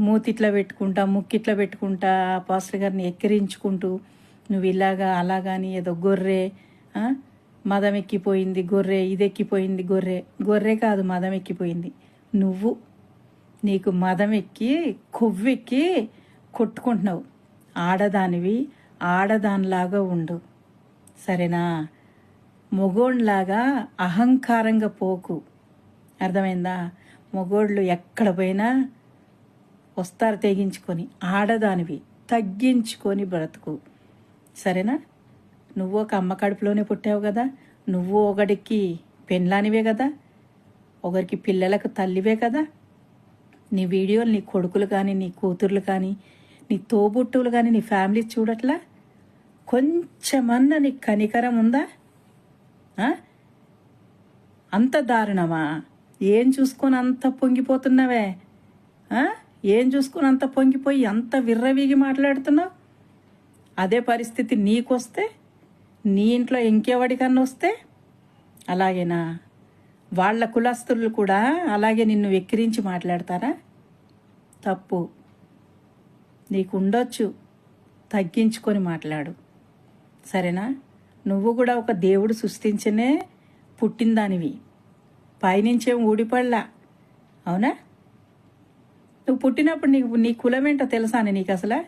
మూతిట్లా పెట్టుకుంటా ముక్కిట్లా పెట్టుకుంటా ఆ పాస్టర్ గారిని ఎక్కిరించుకుంటూ నువ్వు ఇలాగా అలాగాని ఏదో గొర్రె మదం ఎక్కిపోయింది గొర్రె ఇది ఎక్కిపోయింది గొర్రె. గొర్రె కాదు మదం ఎక్కిపోయింది. నువ్వు నీకు మదం ఎక్కి కొవ్వెక్కి కొట్టుకుంటున్నావు. ఆడదానివి ఆడదానిలాగా ఉండు. సరేనా? మొగోళ్ళలాగా అహంకారంగా పోకు. అర్థమైందా? మొగోళ్ళు ఎక్కడ పోయినా వస్తారు తెగించుకొని ఆడదానివి తగ్గించుకొని బ్రతుకు. సరేనా? నువ్వు ఒక అమ్మ కడుపులోనే పుట్టావు కదా నువ్వు ఒకడికి పెన్లానివే కదా ఒకరికి పిల్లలకు తల్లివే కదా. నీ వీడియోలు నీ కొడుకులు కానీ నీ కూతుర్లు కానీ నీ తోబుట్టువులు కానీ నీ ఫ్యామిలీ చూడట్లా? కొంచెమన్నా నీ కనికరం ఉందా? అంత దారుణమా? ఏం చూసుకొని అంత పొంగిపోతున్నావే? ఆ? ఏం చూసుకుని అంత పొంగిపోయి అంత విర్రవీగి మాట్లాడుతున్నావు? అదే పరిస్థితి నీకొస్తే నీ ఇంట్లో ఇంకెవడికన్నా వస్తే? అలాగేనా? వాళ్ళ కులస్తులు కూడా అలాగే నిన్ను వెక్కిరించి మాట్లాడతారా? తప్పు. నీకు ఉండొచ్చు తగ్గించుకొని మాట్లాడు. సరేనా? నువ్వు కూడా ఒక దేవుడు సృష్టించనే పుట్టిందానివి. పైనుంచేం ఊడిపడలా. అవునా? నువ్వు పుట్టినప్పుడు నీకు నీ కులం ఏంటో తెలుసా అని నీకు అసలు?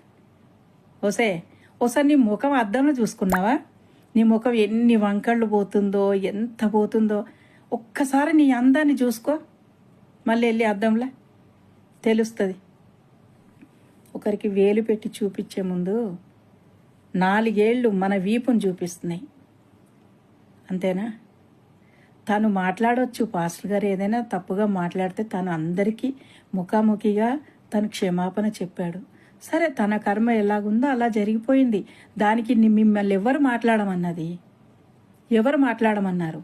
ఓసే ఓసారి నీ ముఖం అద్దంలో చూసుకున్నావా? నీ ముఖం ఎన్ని వంకళ్ళు పోతుందో ఎంత పోతుందో. ఒక్కసారి నీ అందాన్ని చూసుకో. మళ్ళీ వెళ్ళి అద్దంలో. తెలుస్తుంది. ఒకరికి వేలు పెట్టి చూపించే ముందు నాలుగేళ్ళు మన వీపును చూపిస్తున్నాయి. అంతేనా? తను మాట్లాడవచ్చు పాస్టర్ గారు ఏదైనా తప్పుగా మాట్లాడితే తను అందరికీ ముఖాముఖిగా తను క్షమాపణ చెప్పాడు. సరే తన కర్మ ఎలాగుందో అలా జరిగిపోయింది. దానికి మిమ్మల్ని ఎవరు మాట్లాడమన్నది? ఎవరు మాట్లాడమన్నారు?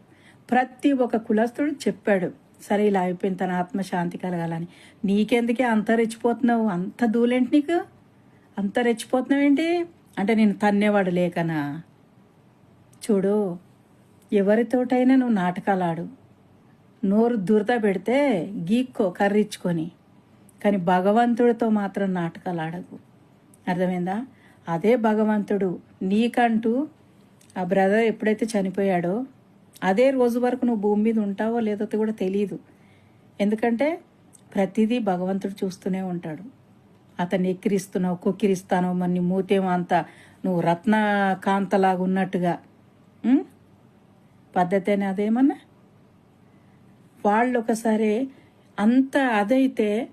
ప్రతి ఒక్క కులస్తుడు చెప్పాడు. సరే ఇలా అయిపోయింది. తన ఆత్మశాంతి కలగాలని. నీకెందుకే అంత రెచ్చిపోతున్నావు? అంత దూలేంటి నీకు? అంత రెచ్చిపోతున్నావు ఏంటి అంటే నేను తన్నేవాడు లేకనా? చూడు ఎవరితోటైనా నువ్వు నాటకాలు ఆడు నోరు దురద పెడితే గీక్కో కర్రిచ్చుకొని. కానీ భగవంతుడితో మాత్రం నాటకాలు ఆడకు అర్థమైందా? అదే భగవంతుడు నీకంటూ ఆ బ్రదర్ ఎప్పుడైతే చనిపోయాడో అదే రోజు వరకు నువ్వు భూమి మీద ఉంటావో లేదో కూడా తెలియదు ఎందుకంటే ప్రతిదీ భగవంతుడు చూస్తూనే ఉంటాడు. అతన్ని ఎక్కిరిస్తున్నావు కొక్కిరిస్తానో మరి మూతేమో అంత నువ్వు రత్నకాంతలాగా ఉన్నట్టుగా. పద్ధతేనే పద్ధతి అదేమన్నా? వాళ్ళు ఒకసారి అంత అదైతే